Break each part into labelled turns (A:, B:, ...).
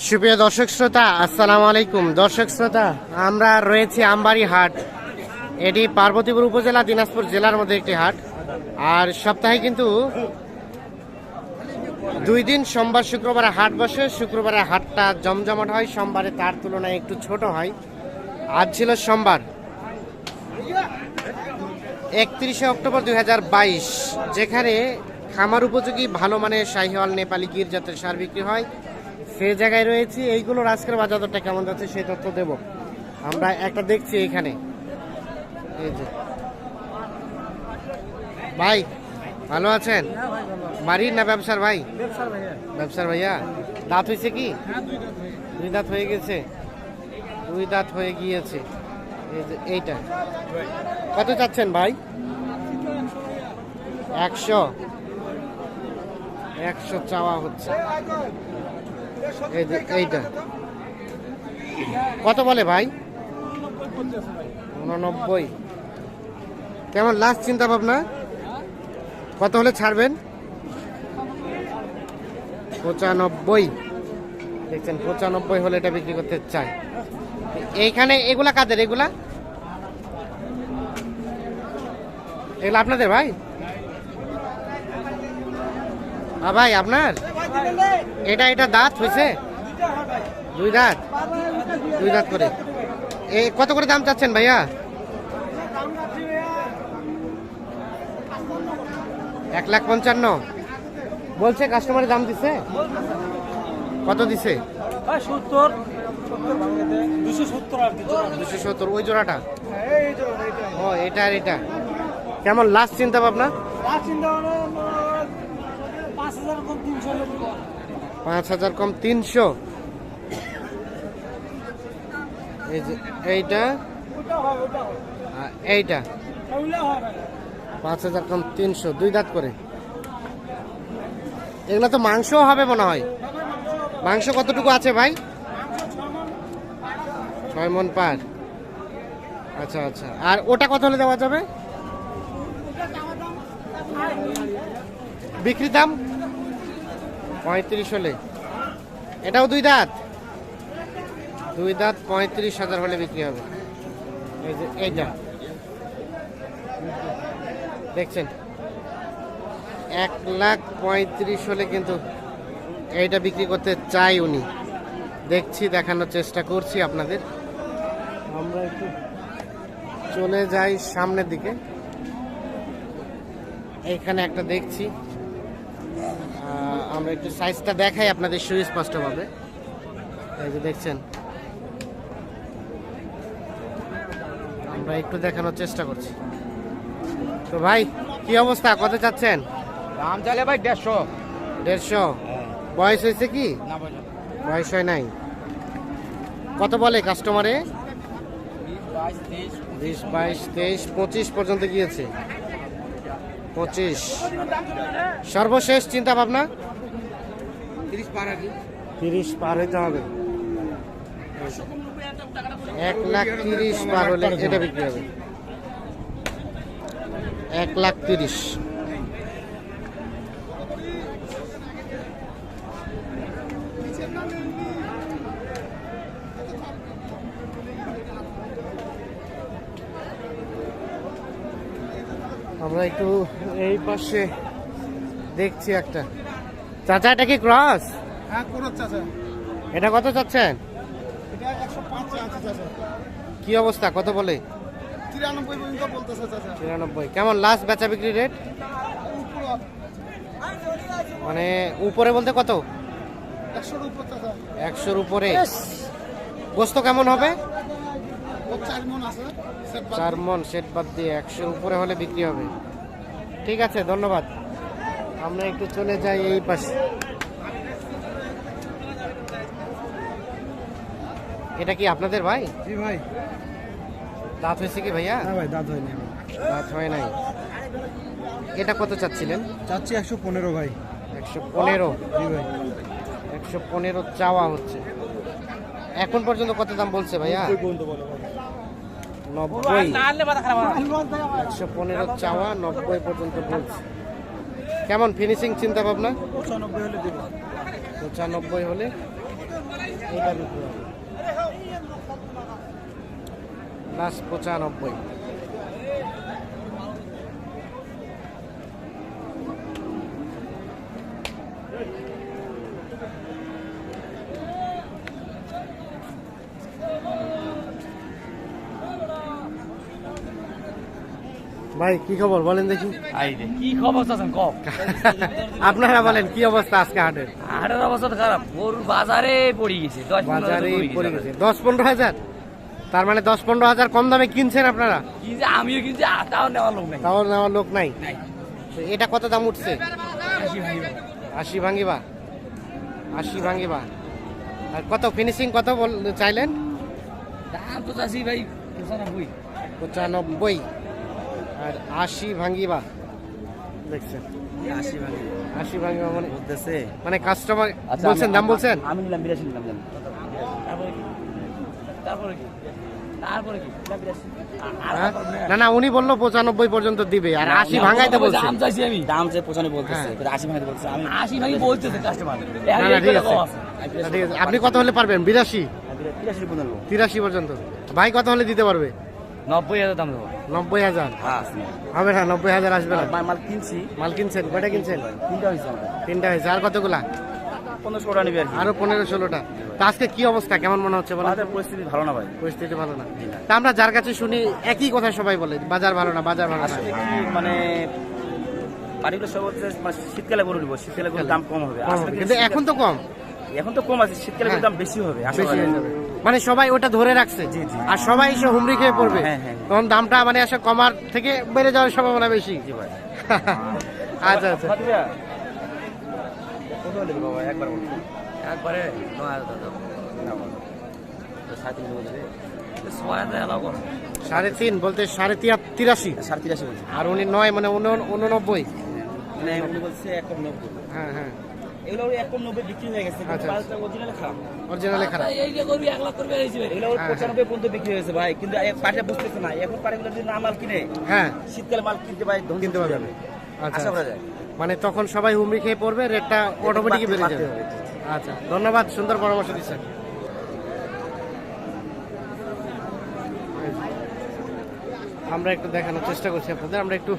A: সুপ্রিয় দর্শক শ্রোতা, আসসালামু আলাইকুম। দর্শক শ্রোতা, আমরা রয়েছি আমবাড়ি হাট। এটি পার্বতীপুর উপজেলা দিনাজপুর জেলার মধ্যে একটি হাট। আর সপ্তাহে কিন্তু দুই দিন, সোমবার, শুক্রবারে হাট বসে। শুক্রবারে হাটটা জমজমাট হয়, সোমবারে তার তুলনায় একটু ছোট হয়। আজ ছিল সোমবার, একত্রিশে অক্টোবর দুই হাজার বাইশ, যেখানে খামার উপযোগী, ভালো মানের শাহিওয়াল নেপালি গির জাতের সার বিক্রি হয়। সে জায়গায় রয়েছি এইগুলোর আজকের বাজার দরটা কেমন যাচ্ছে সেই তথ্য দেব। আমরা একটা দেখছি এখানে। এই যে। ভাই ভালো আছেন? বাড়ির না ব্যবসার ভাই? ব্যবসার ভাইয়া। দাঁত হয়েছে কি? দুই দাঁত হয়ে গেছে? দুই দাঁত হয়ে গিয়েছে। এই যে এইটা। কত চাচ্ছেন ভাই? একশো। একশো চাওয়া হচ্ছে। এইটা। কত বলে ভাই? উননব্বই। কেমন লাস্ট চিন্তা ভাবনা কত হলে ছাড়বেন? পঁচানব্বই। দেখছেন, পঁচানব্বই হলে এটা বিক্রি করতে চাই এইখানে, এগুলা কাদের, এগুলা? এগুলো আপনাদের ভাই? ভাই, আপনার? এটা এটা দাঁত হয়েছে? দুই দাঁত? দুই দাঁত করে। এ কত করে দাম চাচ্ছেন ভাইয়া? এক লাখ পঞ্চান্ন। বলছে কাস্টমারের দাম দিছে? কত দিছে?
B: সত্তর। দুশো সত্তর
A: ওই জোড়াটা? ও এটা আর এটা। কেমন লাস্ট চিন্তা ভাবনা?
B: কম তিনশো
A: পাঁচ হাজার কম তিনশো? এই যে এইটা? এইটা? পাঁচ হাজার কম তিনশো দুই দাঁত করে। এগুলো তো মাংসও হবে মনে হয়। মাংস কতটুকু আছে ভাই? ছয় মন পার। আচ্ছা আচ্ছা। আর ওটা কত হলে দেওয়া যাবে? বিক্রি দাম? পঁয়ত্রিশ হলে। এটাও দুই দাঁত? দুই দাঁত পঁয়ত্রিশ হাজার হলে বিক্রি হবে। এই যে দেখছেন? এক লাখ পঁয়ত্রিশ হলে কিন্তু এইটা বিক্রি করতে চাই উনি। দেখছি, দেখানোর চেষ্টা করছি আপনাদের। আমরা একটু চলে যাই সামনের দিকে। এইখানে একটা দেখছি। আমরা একটু সাইজটা দেখাই আপনাদের সুস্পষ্টভাবে এই যে দেখছেন। আমরা একটু দেখানোর চেষ্টা করছি। তো ভাই কি অবস্থা? কত চাচ্ছেন?
B: দাম চাইলে ভাই দেড়শো।
A: দেড়শো? বয়স হয়েছে কি?
B: না
A: বয়স হয় নাই। কত বলে কাস্টমারে বিশ বাইশ তেইশ পঁচিশ পর্যন্ত গিয়েছে। পঁচিশ। সর্বশেষ চিন্তা ভাবনা?
B: পার কি
A: তিরিশ পার হইতে হবে। এক লাখ তিরিশ পার হলে এটা বিক্রি হবে। এক লাখ তিরিশ। আমরা একটু এই পাশে দেখছি একটা। চাচা এটা কি ক্রস? এটা কত চাচ্ছেন? কি অবস্থা? কত বলে?
B: তিরানব্বই
A: কেমন লাস্ট বেচা বিক্রি রেট মানে উপরে বলতে কত?
B: একশোর উপর
A: গোস্ত কেমন হবে?
B: মন
A: চার মন সেট বাদ দিয়ে একশোর উপরে হলে বিক্রি হবে। ঠিক আছে ধন্যবাদ। আমরা একটু চলে যাই এই পাশে। এটা কি আপনাদের ভাই?
B: জি ভাই।
A: দাঁত হয়েছে কি ভাইয়া?
B: না ভাই দাঁত হয়নি
A: দাঁত হয় নাই। এটা কত চাচ্ছিলেন?
B: চাচ্ছি একশো পনেরো ভাই।
A: একশো পনেরো?
B: জি ভাই।
A: একশো পনেরো চাওয়া হচ্ছে। এখন পর্যন্ত কত দাম বলছে ভাইয়া? নব্বই একশো পনেরো চাওয়া নব্বই পর্যন্ত বলছে। কেমন ফিনিশিং চিন্তা ভাবনা?
B: পঁচানব্বই হলে দেবো।
A: পঁচানব্বই হলে বিক্রি হবে। লাস্ট পঁচানব্বই। ভাই কি খবর? বলেন দেখি।
C: কি খবর
A: আপনারা বলেন কি অবস্থা আজকে হাটের?
C: হাটের অবস্থা খারাপ। গরু বাজারে পড়ে গেছে দশ
A: বাজারে পড়ে গেছে। দশ পনেরো হাজার? তার মানে দশ পনেরো হাজার কম দামে কিনছেন আপনারা?
C: আমিও কিন্তু তাও নেওয়ার লোক নাই।
A: তাও নেওয়ার লোক নাই। তো এটা কত দাম উঠছে?
C: আশি
A: ভাঙ্গিবা আশি ভাঙ্গিবা আর কত ফিনিশিং কত বল চাইলেন?
C: দাম তো চাষি ভাই পঁচানব্বই।
A: পঁচানব্বই। আর আশি ভাঙ্গিবা দেখছেন।
C: আশি ভাই
A: আশি মানে
C: বলতেছে।
A: মানে কাস্টমার বলছেন দাম বলছেন?
C: আমি নিলাম বিরাশি নিলাম জান তারপরে কি? তারপরে কি? তারপরে কি? নিলাম বিরাশি। আর- আর
A: হ্যাঁ?
C: তারপর নেয়।
A: না না উনি বলল পঁচানব্বই পর্যন্ত দিবে আর আশি ভাঙাইতে বলছে
C: দাম চাইছি আমি।
D: দাম পঁচানব্বই বলতেছে
A: হ্যাঁ।
D: আশি
C: আশি বলতেছে কাস্টমার
A: ঠিক আছে। আপনি কত হলে পারবেন? বিরাশি?
D: তিরাশি
A: পর্যন্ত। ভাই কত হলে দিতে পারবে?
C: নব্বই হাজার দাম দেবো।
A: নব্বই হাজার?
D: হ্যাঁ।
A: হবে নব্বই হাজার আসবে না?
D: মাল- মাল কিনছি।
A: মাল কিনছেন? কয়টা কিনছেন?
D: তিনটা হয়েছে
A: তিনটা হয়েছে। আর কতগুলা?
D: পনেরো ষোলোটা নিবি আর কি।
A: আরও পনেরো ষোলোটা তা আজকে কি অবস্থা? কেমন মনে হচ্ছে বলো
D: পরিস্থিতি ভালো না ভাই।
A: পরিস্থিতি ভালো না। তা আমরা যার কাছে শুনি একই কথা সবাই বলে বাজার ভালো না বাজার ভালো না।
D: মানে বাড়িগুলো সব হচ্ছে মানে শীতকালে গরু নিবো। শীতকালে গরুর দাম কম হবে।
A: কিন্তু এখন তো কম।
D: এখন তো কম আছে। শীতকালে দাম বেশি হবে। আশা
A: বেশি হয়ে যাবে। মানে সবাই ওটা ধরে রাখছে।
D: জি, জি।
A: আর সবাই এসে হুমড়ি খেয়ে পড়বে।
D: হ্যাঁ, হ্যাঁ।
A: তখন দামটা মানে আসে কমার থেকে বেড়ে যাওয়ার সম্ভাবনা বেশি। আচ্ছা আচ্ছা।
D: একবার সাড়ে
A: তিন বলতে সাড়ে তিরাশি।
D: সাড়ে তিরাশি
A: আর উনি নয় মানে উননব্বই।
D: মানে
A: হ্যাঁ হ্যাঁ।
D: এগুলো ওই নব্বই বিক্রি হয়ে গেছে
A: আচ্ছা,
D: বাজারটা খারাপ।
A: অরিজিনালে খারাপ।
C: এই যে করবি এক লাখ করবি হয়েছে
D: এগুলো ওই
A: হ্যাঁ,
D: পঁচানব্বই পর্যন্ত বিক্রি হয়েছে ভাই কিন্তু এক পাটে বুঝতেছে না এখন পাটেগুলো যদি না মাল কিনে
A: হ্যাঁ।
D: শীতকালে মাল কিনতে পারে
A: কিনতে পারবে। আচ্ছা
D: আশা করা যায়।
A: মানে তখন সবাই হুমড়ি খেয়ে পড়বে রেটটা অটোমেটিকই বেড়ে যাবে। আচ্ছা ধন্যবাদ সুন্দর পরামর্শ দিচ্ছেন। আমরা একটু দেখানোর চেষ্টা করছি আপনাদের আমরা একটু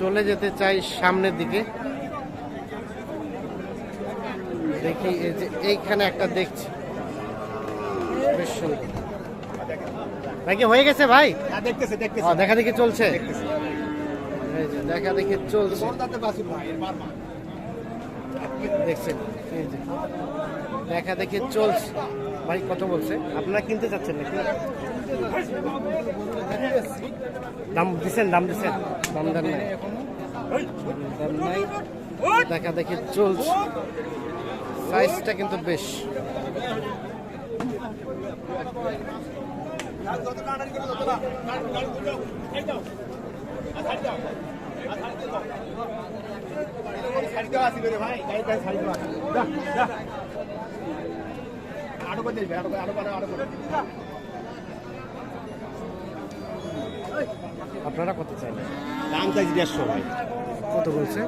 A: চলে যেতে চাই সামনের দিকে। দেখি এই যে এইখানে একটা দেখছি। বেশ সুন্দর। ভাই হয়ে গেছে ভাই?
B: দেখতেছে দেখতেছে।
A: ও, দেখা দেখি চলছে? দেখা দেখি চলছে। দেখছেন? দেখা দেখি চলছে। ভাই কত বলছে? আপনারা কিনতে চাচ্ছেন নাকি? দাম দিচ্ছেন দাম দিচ্ছেন দাম দাম নাই। দেখা দেখি চলছে। সাইজটা কিন্তু বেশ। আপনারা কত চাইলেন?
B: দাম চাইছি দেড়শো ভাই।
A: কত বলছে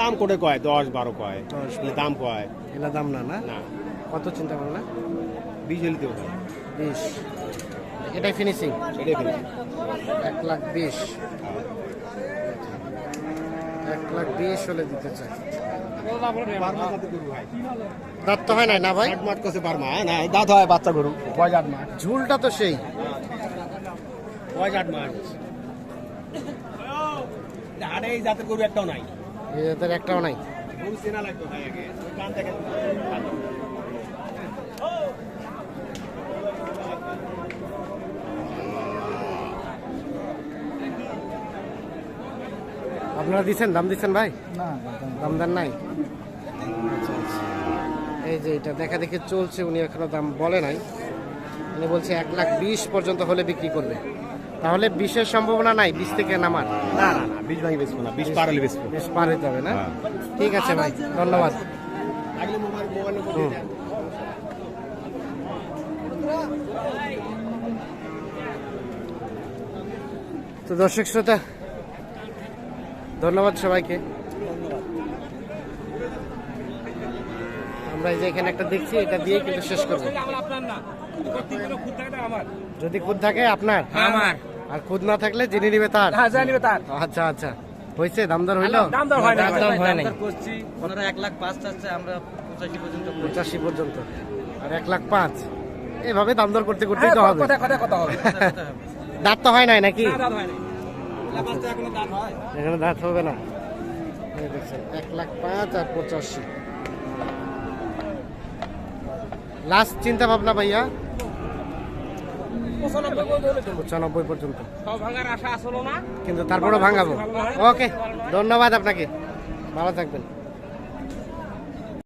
B: দাম করে কয়? দশ বারো কয়?
A: দশ,
B: দাম কয়?
A: এলা দাম না না?
B: না।
A: কত চিন্তা ভাবনা
B: বিশ হলে দেবো ভাই।
A: বিশ। এটাই ফিনিশিং
B: এটাই ফেলি
A: এক লাখ বিশ। এক লাখ বিশ হলে দিতে চাই।
B: বারমা যাতে গরু ভাই
A: দাঁত তো হয় নাই না ভাই?
B: মাঠ করছে বারমা হ্যাঁ, না দাঁত হয় বাচ্চা গরু। বয়স আট মাঠ
A: ঝুলটা তো সেই।
B: বয়স আট মাঠ আরে এই জাতের গরু একটাও নাই।
A: এদের একটাও নাই। আপনারা দিচ্ছেন? দাম দিচ্ছেন ভাই? দাম দেন নাই। এই যে এটা দেখা দেখে চলছে উনি এখনও দাম বলে নাই। উনি বলছে এক লাখ বিশ পর্যন্ত হলে বিক্রি করবে। তাহলে বিশের সম্ভাবনা নাই বিশ থেকে নামার?
B: না না না বিশ ভাঙি বেচবো না বিশ পার হলে বেচবো।
A: বেশ পার হতে হবে না?
B: হ্যাঁ।
A: ঠিক আছে ভাই ধন্যবাদ। তো দর্শক শ্রোতা ধন্যবাদ সবাইকে। আমরা এই যে এখানে একটা দেখছি এটা দিয়ে কিন্তু শেষ করব। যদি খুদ থাকে আপনার?
C: আমার।
A: আর খুদ না থাকলে যিনি নিবে তার।
B: হ্যাঁ জানি তার।
A: আচ্ছা আচ্ছা। হয়েছে দামদার হইল?
B: দাম দর হয় না
A: দাম হয় নাই
C: করছি। ওনারা এক লাখ পাঁচ চাচ্ছে আমরা পঁচাশি পর্যন্ত
A: পঁচাশি পর্যন্ত। আর এক লাখ পাঁচ। এভাবে দাম দর করতে করতেই তো হবে।
B: কথা কথা কথা হবে।
A: দাঁত তো হয় নাই নাকি?
B: হয় না এখনও দাঁত হয়।
A: এখানে দাঁত হবে না। এই দেখছেন এক লাখ পাঁচ আর পঁচাশি। লাস্ট চিন্তা ভাবনা ভাইয়া
B: পঁচানব্বই। পর্যন্ত। ভাঙার আশা আসলো না।
A: কিন্তু তারপরে ভাঙাবো। ওকে ধন্যবাদ আপনাকে। ভালো থাকবেন।